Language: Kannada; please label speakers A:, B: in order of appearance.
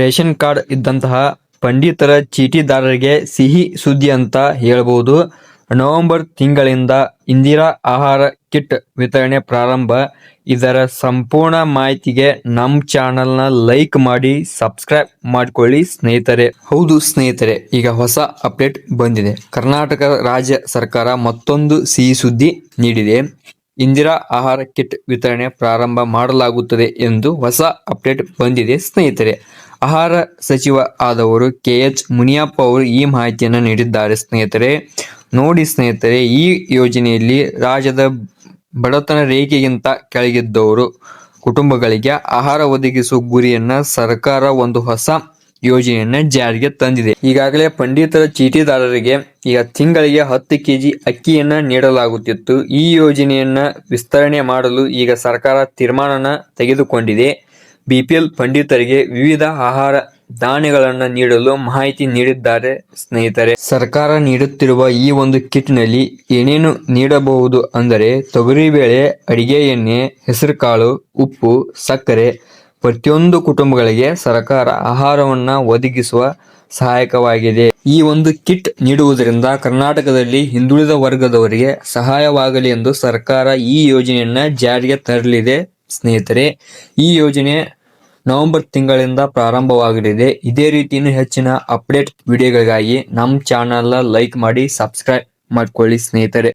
A: ರೇಷನ್ ಕಾರ್ಡ್ ಇದ್ದಂತಹ ಪಂಡಿತರ ಚೀಟಿದಾರರಿಗೆ ಸಿಹಿ ಸುದ್ದಿ ಅಂತ ಹೇಳ್ಬೋದು. ನವೆಂಬರ್ ತಿಂಗಳಿಂದ ಇಂದಿರಾ ಆಹಾರ ಕಿಟ್ ವಿತರಣೆ ಪ್ರಾರಂಭ. ಇದರ ಸಂಪೂರ್ಣ ಮಾಹಿತಿಗೆ ನಮ್ಮ ಚಾನಲ್ನ ಲೈಕ್ ಮಾಡಿ, ಸಬ್ಸ್ಕ್ರೈಬ್ ಮಾಡಿಕೊಳ್ಳಿ ಸ್ನೇಹಿತರೆ. ಹೌದು ಸ್ನೇಹಿತರೆ, ಈಗ ಹೊಸ ಅಪ್ಡೇಟ್ ಬಂದಿದೆ. ಕರ್ನಾಟಕ ರಾಜ್ಯ ಸರ್ಕಾರ ಮತ್ತೊಂದು ಸಿಹಿ ಸುದ್ದಿ ನೀಡಿದೆ. ಇಂದಿರಾ ಆಹಾರ ಕಿಟ್ ವಿತರಣೆ ಪ್ರಾರಂಭ ಮಾಡಲಾಗುತ್ತದೆ ಎಂದು ಹೊಸ ಅಪ್ಡೇಟ್ ಬಂದಿದೆ ಸ್ನೇಹಿತರೆ. ಆಹಾರ ಸಚಿವ ಆದವರು ಕೆ ಎಚ್ ಮುನಿಯಪ್ಪ ಅವರು ಈ ಮಾಹಿತಿಯನ್ನು ನೀಡಿದ್ದಾರೆ. ಸ್ನೇಹಿತರೆ, ನೋಡಿ ಸ್ನೇಹಿತರೆ, ಈ ಯೋಜನೆಯಲ್ಲಿ ರಾಜ್ಯದ ಬಡತನ ರೇಖೆಗಿಂತ ಕೆಳಗಿದ್ದವರು, ಕುಟುಂಬಗಳಿಗೆ ಆಹಾರ ಒದಗಿಸುವ ಗುರಿಯನ್ನ ಸರ್ಕಾರ ಒಂದು ಹೊಸ ಯೋಜನೆಯನ್ನ ಜಾರಿಗೆ ತಂದಿದೆ. ಈಗಾಗಲೇ ಪಂಡಿತರ ಚೀಟಿದಾರರಿಗೆ ಈಗ ತಿಂಗಳಿಗೆ ಹತ್ತು ಕೆಜಿ ಅಕ್ಕಿಯನ್ನ ನೀಡಲಾಗುತ್ತಿತ್ತು. ಈ ಯೋಜನೆಯನ್ನ ವಿಸ್ತರಣೆ ಮಾಡಲು ಈಗ ಸರ್ಕಾರ ತೀರ್ಮಾನ ತೆಗೆದುಕೊಂಡಿದೆ. ಬಿಪಿಎಲ್ ಪಂಡಿತರಿಗೆ ವಿವಿಧ ಆಹಾರ ಧಾನ್ಯಗಳನ್ನು ನೀಡಲು ಮಾಹಿತಿ ನೀಡಿದ್ದಾರೆ ಸ್ನೇಹಿತರೆ. ಸರ್ಕಾರ ನೀಡುತ್ತಿರುವ ಈ ಒಂದು ಕಿಟ್ನಲ್ಲಿ ಏನೇನು ನೀಡಬಹುದು ಅಂದರೆ ತೊಗರಿಬೇಳೆ ಅಡಿಗೆ ಎಣ್ಣೆ ಹೆಸರುಕಾಳು ಉಪ್ಪು, ಸಕ್ಕರೆ ಪ್ರತಿಯೊಂದು ಕುಟುಂಬಗಳಿಗೆ ಸರ್ಕಾರ ಆಹಾರವನ್ನ ಒದಗಿಸುವ ಸಹಾಯಕವಾಗಿದೆ. ಈ ಒಂದು ಕಿಟ್ ನೀಡುವುದರಿಂದ ಕರ್ನಾಟಕದಲ್ಲಿ ಹಿಂದುಳಿದ ವರ್ಗದವರಿಗೆ ಸಹಾಯವಾಗಲಿ ಎಂದು ಸರ್ಕಾರ ಈ ಯೋಜನೆಯನ್ನ ಜಾರಿಗೆ ತರಲಿದೆ. ಸ್ನೇಹಿತರೆ, ಈ ಯೋಜನೆ ನವೆಂಬರ್ ತಿಂಗಳಿಂದ ಪ್ರಾರಂಭವಾಗಲಿದೆ. ಇದೇ ರೀತಿಯನ್ನು ಹೆಚ್ಚಿನ ಅಪ್ಡೇಟ್ ವಿಡಿಯೋಗಳಿಗಾಗಿ ನಮ್ಮ ಚಾನಲ್ನ ಲೈಕ್ ಮಾಡಿ, ಸಬ್ಸ್ಕ್ರೈಬ್ ಮಾಡ್ಕೊಳ್ಳಿ ಸ್ನೇಹಿತರೆ.